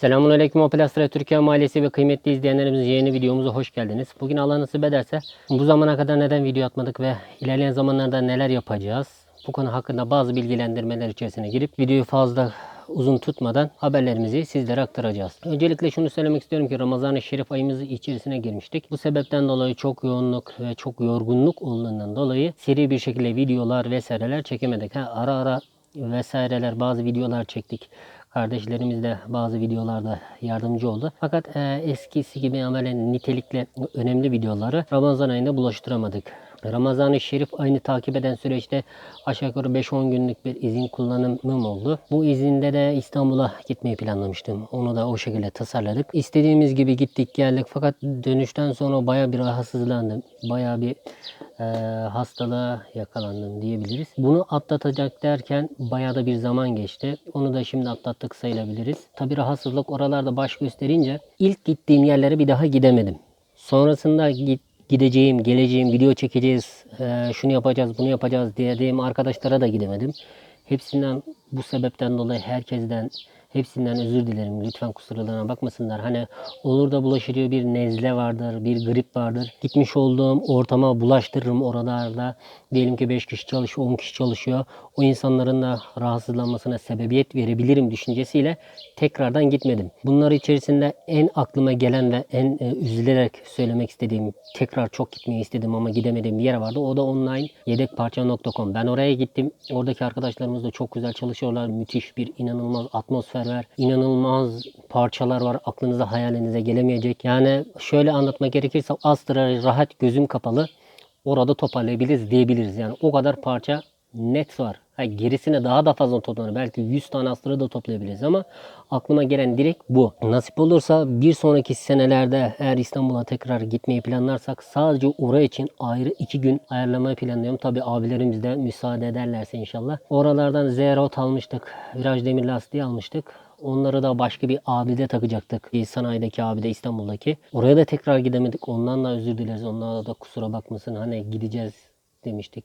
Selamun Aleyküm Opel Türkiye Mahallesi ve kıymetli izleyenlerimiz yeni videomuza hoş geldiniz. Bugün Allah nasip ederse bu zamana kadar neden video atmadık ve ilerleyen zamanlarda neler yapacağız? Bu konu hakkında bazı bilgilendirmeler içerisine girip videoyu fazla uzun tutmadan haberlerimizi sizlere aktaracağız. Öncelikle şunu söylemek istiyorum ki Ramazan-ı Şerif ayımızı içerisine girmiştik. Bu sebepten dolayı çok yoğunluk ve çok yorgunluk olduğundan dolayı seri bir şekilde videolar vesaireler çekemedik. Ha, ara ara vesaireler bazı videolar çektik. Kardeşlerimiz de bazı videolarda yardımcı oldu. Fakat e, eskisi gibi amelen nitelikli önemli videoları Ramazan ayında bulaştıramadık. Ramazan-ı Şerif ayını takip eden süreçte aşağı yukarı 5-10 günlük bir izin kullanımım oldu. Bu izinde de İstanbul'a gitmeyi planlamıştım. Onu da o şekilde tasarladık. İstediğimiz gibi gittik geldik fakat dönüşten sonra baya bir rahatsızlandım. Baya bir e, hastalığa yakalandım diyebiliriz. Bunu atlatacak derken bayağı da bir zaman geçti. Onu da şimdi atlattık sayılabiliriz. Tabi rahatsızlık oralarda baş gösterince ilk gittiğim yerlere bir daha gidemedim. Sonrasında git, gideceğim, geleceğim, video çekeceğiz, e, şunu yapacağız, bunu yapacağız dediğim arkadaşlara da gidemedim. Hepsinden bu sebepten dolayı herkesten hepsinden özür dilerim. Lütfen kusurlarına bakmasınlar. Hani olur da bulaşıcı bir nezle vardır, bir grip vardır. Gitmiş olduğum ortama bulaştırırım oralarda. Diyelim ki 5 kişi çalışıyor, 10 kişi çalışıyor. O insanların da rahatsızlanmasına sebebiyet verebilirim düşüncesiyle tekrardan gitmedim. Bunlar içerisinde en aklıma gelen ve en e, üzülerek söylemek istediğim, tekrar çok gitmeyi istedim ama gidemediğim bir yer vardı. O da online yedekparça.com. Ben oraya gittim. Oradaki arkadaşlarımız da çok güzel çalışıyorlar. Müthiş bir inanılmaz atmosfer var. İnanılmaz parçalar var. Aklınıza hayalinize gelemeyecek. Yani şöyle anlatmak gerekirse Astra rahat gözüm kapalı orada toparlayabiliriz diyebiliriz. Yani o kadar parça net var. Ha, gerisine daha da fazla toplanır. Belki 100 tane Astra da toplayabiliriz ama aklıma gelen direkt bu. Nasip olursa bir sonraki senelerde eğer İstanbul'a tekrar gitmeyi planlarsak sadece oraya için ayrı iki gün ayarlamayı planlıyorum. Tabi abilerimiz de müsaade ederlerse inşallah. Oralardan Z-Road almıştık. Viraj demir lastiği almıştık. Onları da başka bir abide takacaktık. Bir sanayideki abide İstanbul'daki. Oraya da tekrar gidemedik. Ondan da özür dileriz. Onlara da kusura bakmasın. Hani gideceğiz demiştik.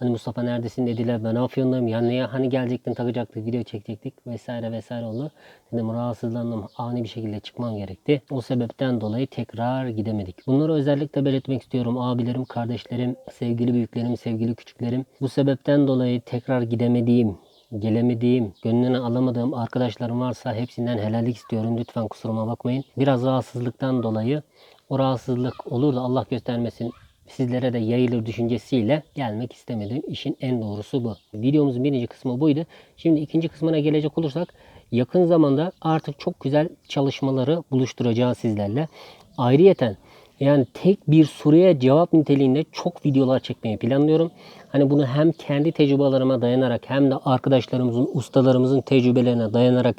Hani Mustafa neredesin dediler. Ben Afyon'dayım. Ya niye hani gelecektin takacaktık video çekecektik vesaire vesaire oldu. Dedim rahatsızlandım. Ani bir şekilde çıkmam gerekti. O sebepten dolayı tekrar gidemedik. Bunları özellikle belirtmek istiyorum. Abilerim, kardeşlerim, sevgili büyüklerim, sevgili küçüklerim. Bu sebepten dolayı tekrar gidemediğim gelemediğim, gönlünü alamadığım arkadaşlarım varsa hepsinden helallik istiyorum. Lütfen kusuruma bakmayın. Biraz rahatsızlıktan dolayı o rahatsızlık olur da Allah göstermesin sizlere de yayılır düşüncesiyle gelmek istemedim. İşin en doğrusu bu. Videomuzun birinci kısmı buydu. Şimdi ikinci kısmına gelecek olursak yakın zamanda artık çok güzel çalışmaları buluşturacağız sizlerle. Ayrıyeten yani tek bir soruya cevap niteliğinde çok videolar çekmeyi planlıyorum. Hani bunu hem kendi tecrübelerime dayanarak hem de arkadaşlarımızın, ustalarımızın tecrübelerine dayanarak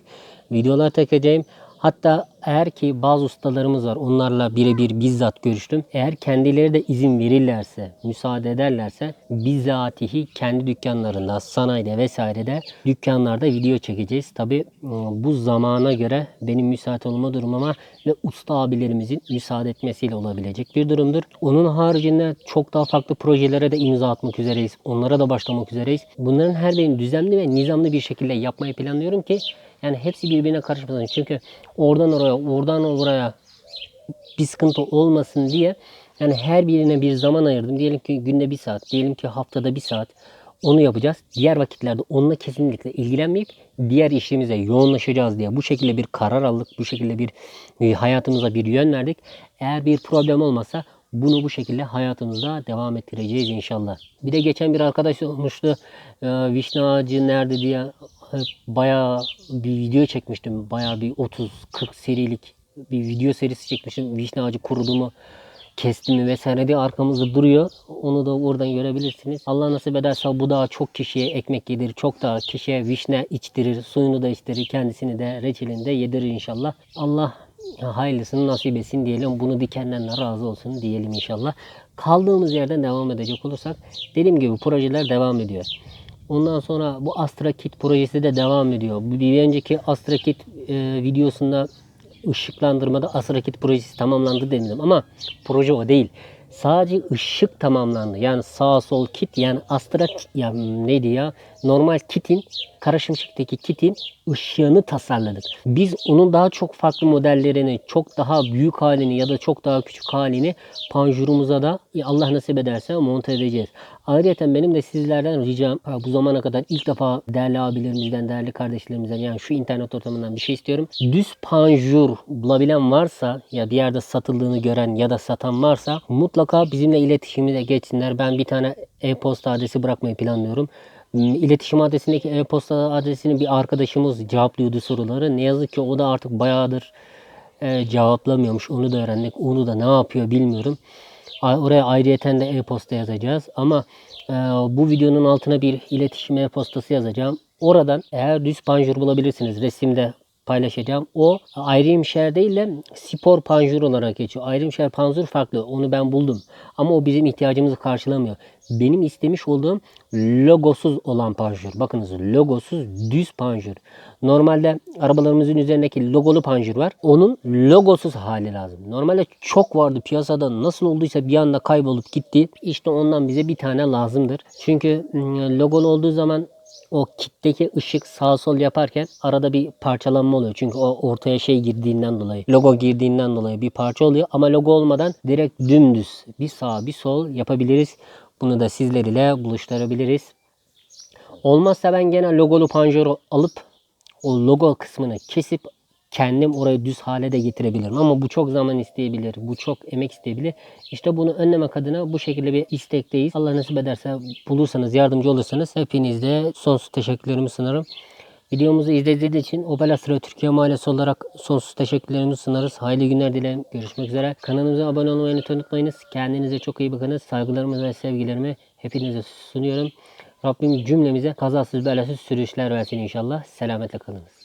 videolar çekeceğim. Hatta eğer ki bazı ustalarımız var onlarla birebir bizzat görüştüm. Eğer kendileri de izin verirlerse, müsaade ederlerse bizzatihi kendi dükkanlarında, sanayide vesairede dükkanlarda video çekeceğiz. Tabi bu zamana göre benim müsait olma durumuma ve usta abilerimizin müsaade etmesiyle olabilecek bir durumdur. Onun haricinde çok daha farklı projelere de imza atmak üzereyiz. Onlara da başlamak üzereyiz. Bunların her birini düzenli ve nizamlı bir şekilde yapmayı planlıyorum ki yani hepsi birbirine karışmasın. Çünkü oradan oraya, oradan oraya bir sıkıntı olmasın diye yani her birine bir zaman ayırdım. Diyelim ki günde bir saat, diyelim ki haftada bir saat onu yapacağız. Diğer vakitlerde onunla kesinlikle ilgilenmeyip diğer işimize yoğunlaşacağız diye bu şekilde bir karar aldık. Bu şekilde bir e, hayatımıza bir yön verdik. Eğer bir problem olmasa bunu bu şekilde hayatımızda devam ettireceğiz inşallah. Bir de geçen bir arkadaş olmuştu. E, vişne ağacı nerede diye e, bayağı bir video çekmiştim. Bayağı bir 30-40 serilik bir video serisi çekmişim. Vişne ağacı kurudu mu, kesti mi vesaire diye arkamızda duruyor. Onu da oradan görebilirsiniz. Allah nasip ederse bu da çok kişiye ekmek yedirir. Çok da kişiye vişne içtirir. Suyunu da içtirir. Kendisini de reçelini de yedirir inşallah. Allah hayırlısını nasip etsin diyelim. Bunu dikenden de razı olsun diyelim inşallah. Kaldığımız yerden devam edecek olursak dediğim gibi projeler devam ediyor. Ondan sonra bu Astra Kit projesi de devam ediyor. Bir önceki Astra Kit e, videosunda ışıklandırmada Astra Kit projesi tamamlandı dedim ama proje o değil. Sadece ışık tamamlandı. Yani sağ sol kit yani Astra yani neydi ya? Normal kitin Karaşımşık'taki kitin ışığını tasarladık. Biz onun daha çok farklı modellerini, çok daha büyük halini ya da çok daha küçük halini panjurumuza da Allah nasip ederse monte edeceğiz. Ayrıca benim de sizlerden ricam bu zamana kadar ilk defa değerli abilerimizden, değerli kardeşlerimizden yani şu internet ortamından bir şey istiyorum. Düz panjur bulabilen varsa ya bir yerde satıldığını gören ya da satan varsa mutlaka bizimle iletişimine geçsinler. Ben bir tane e-posta adresi bırakmayı planlıyorum. İletişim adresindeki e-posta adresini bir arkadaşımız cevaplıyordu soruları. Ne yazık ki o da artık bayağıdır e, cevaplamıyormuş. Onu da öğrendik. Onu da ne yapıyor bilmiyorum. Oraya ayrıyeten de e-posta yazacağız. Ama e, bu videonun altına bir iletişim e-postası yazacağım. Oradan eğer düz panjur bulabilirsiniz. Resimde paylaşacağım. O ayrımşer değil de spor panjur olarak geçiyor. Ayrımşer panjur farklı. Onu ben buldum. Ama o bizim ihtiyacımızı karşılamıyor. Benim istemiş olduğum logosuz olan panjur. Bakınız logosuz düz panjur. Normalde arabalarımızın üzerindeki logolu panjur var. Onun logosuz hali lazım. Normalde çok vardı piyasada nasıl olduysa bir anda kaybolup gitti. İşte ondan bize bir tane lazımdır. Çünkü mm, logolu olduğu zaman o kitteki ışık sağ sol yaparken arada bir parçalanma oluyor. Çünkü o ortaya şey girdiğinden dolayı, logo girdiğinden dolayı bir parça oluyor. Ama logo olmadan direkt dümdüz bir sağ bir sol yapabiliriz. Bunu da sizler ile buluşturabiliriz. Olmazsa ben gene logolu panjuru alıp o logo kısmını kesip kendim orayı düz hale de getirebilirim. Ama bu çok zaman isteyebilir. Bu çok emek isteyebilir. İşte bunu önlemek adına bu şekilde bir istekteyiz. Allah nasip ederse bulursanız, yardımcı olursanız hepinizde sonsuz teşekkürlerimi sunarım. Videomuzu izlediğiniz için Opel Astra Türkiye Mahallesi olarak sonsuz teşekkürlerimizi sunarız. Hayırlı günler dilerim. Görüşmek üzere. Kanalımıza abone olmayı unutmayınız. Kendinize çok iyi bakınız. Saygılarımı ve sevgilerimi hepinize sunuyorum. Rabbim cümlemize kazasız belasız sürüşler versin inşallah. Selametle kalınız.